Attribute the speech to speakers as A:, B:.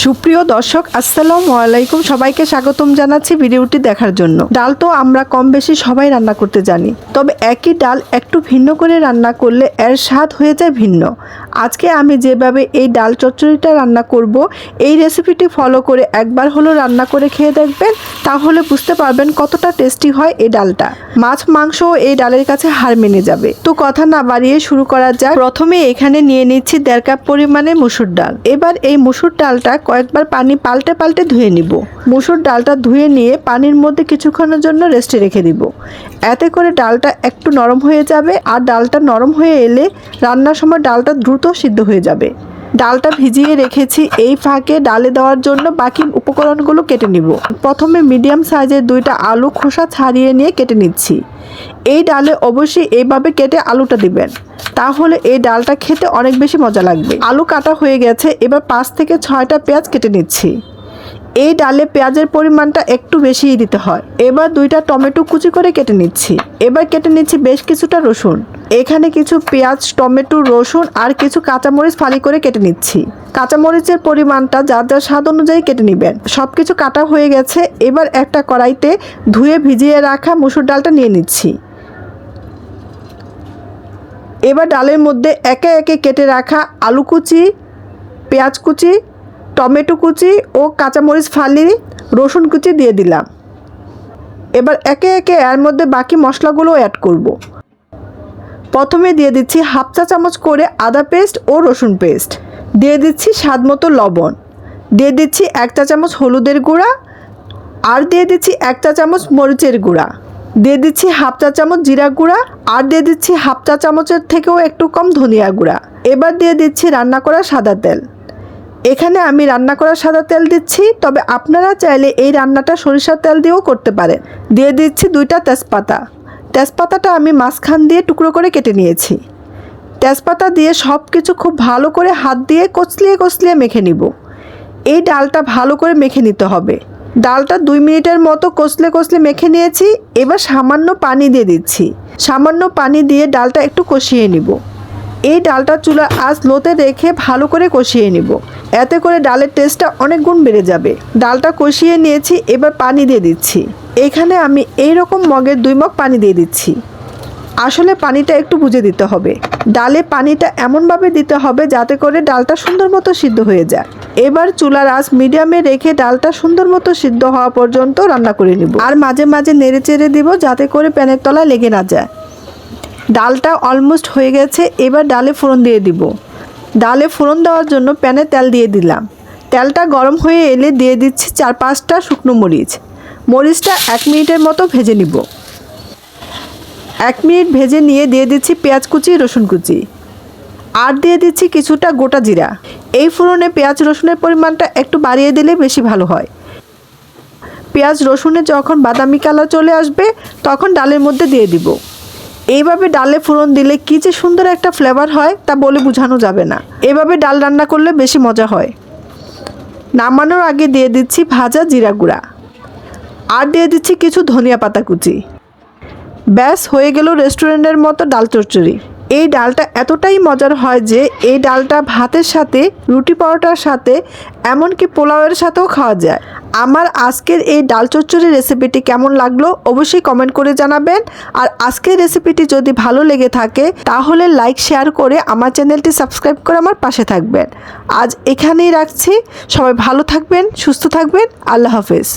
A: সুপ্রিয় দর্শক, আসসালাম আলাইকুম। সবাইকে স্বাগতম জানাচ্ছি ভিডিওটি দেখার জন্য। ডাল তো আমরা কম বেশি সবাই রান্না করতে জানি। তবে একই ডাল একটু ভিন্ন করে রান্না করলে এর স্বাদ হয়ে যায় ভিন্ন। আজকে আমি যেভাবে এই ডাল চচ্চড়িটা রান্না করব, এই রেসিপিটি ফলো করে একবার হলো রান্না করে খেয়ে দেখবেন, তাহলে বুঝতে পারবেন কতটা টেস্টি হয় এই ডালটা। মাছ, মাংস এই ডালের কাছে হার মেনে যাবে। তো কথা না বাড়িয়ে শুরু করা যাক। প্রথমে এখানে নিয়ে নিচ্ছি দেড় কাপ পরিমাণে মুসুর ডাল। এবার এই মুসুর ডালটা কয়েকবার পানি পাল্টে পাল্টে ধুয়ে নিব। মুসুর ডালটা ধুয়ে নিয়ে পানির মধ্যে কিছুক্ষণের জন্য রেস্টে রেখে দিব। এতে করে ডালটা একটু নরম হয়ে যাবে। আর ডালটা নরম হয়ে এলে রান্নার সময় ডালটা দ্রুত সিদ্ধ হয়ে যাবে। ডালটা ভিজিয়ে রেখেছি, এই ফাঁকে ডালে দেওয়ার জন্য বাকি উপকরণগুলো কেটে নিব। প্রথমে মিডিয়াম সাইজের দুইটা আলু খোসা ছাড়িয়ে নিয়ে কেটে নিচ্ছি। এই ডালে অবশ্যই এইভাবে কেটে আলুটা দিবেন, তাহলে এই ডালটা খেতে অনেক বেশি মজা লাগবে। আলু কাটা হয়ে গেছে, এবার পাঁচ থেকে ছয়টা পেঁয়াজ কেটে নিচ্ছি। এই ডালে পেঁয়াজের পরিমাণটা একটু বেশিই দিতে হয়। এবার দুইটা টমেটো কুচি করে কেটে নিচ্ছি। এবার কেটে নিচ্ছি বেশ কিছুটা রসুন। এখানে কিছু পেঁয়াজ, টমেটো, রসুন আর কিছু কাঁচামরিচ ফালি করে কেটে নিচ্ছি। কাঁচামরিচের পরিমাণটা যার যার স্বাদ অনুযায়ী কেটে নেবেন। সব কিছু কাটা হয়ে গেছে। এবার একটা কড়াইতে ধুয়ে ভিজিয়ে রাখা মুসুর ডালটা নিয়ে নিচ্ছি। এবার ডালের মধ্যে একে একে কেটে রাখা আলু কুচি, পেঁয়াজ কুচি টমেটো কুচি ও কাঁচামরিচ ফালি, রসুন কুচি দিয়ে দিলাম। এবার একে একে এর মধ্যে বাকি মশলাগুলো অ্যাড করব। প্রথমে দিয়ে দিচ্ছি হাফ চা চামচ করে আদা পেস্ট ও রসুন পেস্ট। দিয়ে দিচ্ছি স্বাদ মতো লবণ। দিয়ে দিচ্ছি এক চা চামচ হলুদের গুঁড়া আর দিয়ে দিচ্ছি এক চা চামচ মরিচের গুঁড়া। দিয়ে দিচ্ছি হাফ চা চামচ জিরা গুঁড়া আর দিয়ে দিচ্ছি হাফ চা চামচের থেকেও একটু কম ধনিয়া গুঁড়া। এবার দিয়ে দিচ্ছি রান্না করা সাদা তেল। এখানে আমি রান্না করা সাদা তেল দিচ্ছি, তবে আপনারা চাইলে এই রান্নাটা সরিষার তেল দিয়েও করতে পারেন। দিয়ে দিচ্ছি দুইটা তেজপাতা। তেজপাতাটা আমি মাঝখান দিয়ে টুকরো করে কেটে নিয়েছি। তেজপাতা দিয়ে সব কিছু খুব ভালো করে হাত দিয়ে কচলিয়ে কচলিয়ে মেখে নিব। এই ডালটা ভালো করে মেখে নিতে হবে। ডালটা দুই মিনিটের মতো কষলে কষলে মেখে নিয়েছি, এবার সামান্য পানি দিয়ে দিচ্ছি। সামান্য পানি দিয়ে ডালটা একটু কষিয়ে নিব। এই ডালটা চুলা আজ লোতে রেখে ভালো করে কষিয়ে নিব। এতে করে ডালের টেস্টটা অনেক গুণ বেড়ে যাবে। ডালটা কষিয়ে নিয়েছি, এবার পানি দিয়ে দিচ্ছি। এখানে আমি এই রকম মগের দুই মগ পানি দিয়ে দিচ্ছি। আসলে পানিটা একটু বুঝে দিতে হবে। ডালে পানিটা এমনভাবে দিতে হবে যাতে করে ডালটা সুন্দর মতো সিদ্ধ হয়ে যায়। এবার চুলার আঁচ মিডিয়ামে রেখে ডালটা সুন্দর মতো সিদ্ধ হওয়া পর্যন্ত রান্না করে নিব। আর মাঝে মাঝে নেড়ে চেড়ে দিব যাতে করে প্যানের তলায় লেগে না যায়। ডালটা অলমোস্ট হয়ে গেছে, এবার ডালে ফোড়ন দিয়ে দিব। ডালে ফোড়ন দেওয়ার জন্য প্যানে তেল দিয়ে দিলাম। তেলটা গরম হয়ে এলে দিয়ে দিচ্ছি চার পাঁচটা শুকনো মরিচ। মরিচটা এক মিনিটের মতো ভেজে নিব। এক মিনিট ভেজে নিয়ে দিয়ে দিচ্ছি পেঁয়াজ কুচি, রসুন কুচি। আর দিয়ে দিচ্ছি কিছুটা গোটা জিরা। এই ফোড়নে পেঁয়াজ, রসুনের পরিমাণটা একটু বাড়িয়ে দিলে বেশি ভালো হয়। পেঁয়াজ, রসুনে যখন বাদামি কালার চলে আসবে, তখন ডালের মধ্যে দিয়ে দিব। এইভাবে ডালে ফোড়ন দিলে কী যে সুন্দর একটা ফ্লেভার হয় তা বলে বোঝানো যাবে না। এভাবে ডাল রান্না করলে বেশি মজা হয়। নামানোর আগে দিয়ে দিচ্ছি ভাজা জিরা গুঁড়া। আর দিয়ে দিচ্ছি কিছু ধনিয়া পাতা কুচি। ব্যাস, হয়ে গেল রেস্টুরেন্টের মতো ডাল চচ্চড়ি। এই ডালটা এতটাই মজার হয় যে এই ডালটা ভাতের সাথে, রুটি পরোটার সাথে, এমনকি পোলাওয়ের সাথেও খাওয়া যায়। আমার আজকের এই ডাল চচ্চড়ি রেসিপিটি কেমন লাগল অবশ্যই কমেন্ট করে জানাবেন। আর আজকের রেসিপিটি যদি ভালো লেগে থাকে, তাহলে লাইক, শেয়ার করে আমার চ্যানেলটি সাবস্ক্রাইব করে আমার পাশে থাকবেন। আজ এখানেই রাখছি। সবাই ভালো থাকবেন, সুস্থ থাকবেন। আল্লাহ হাফেজ।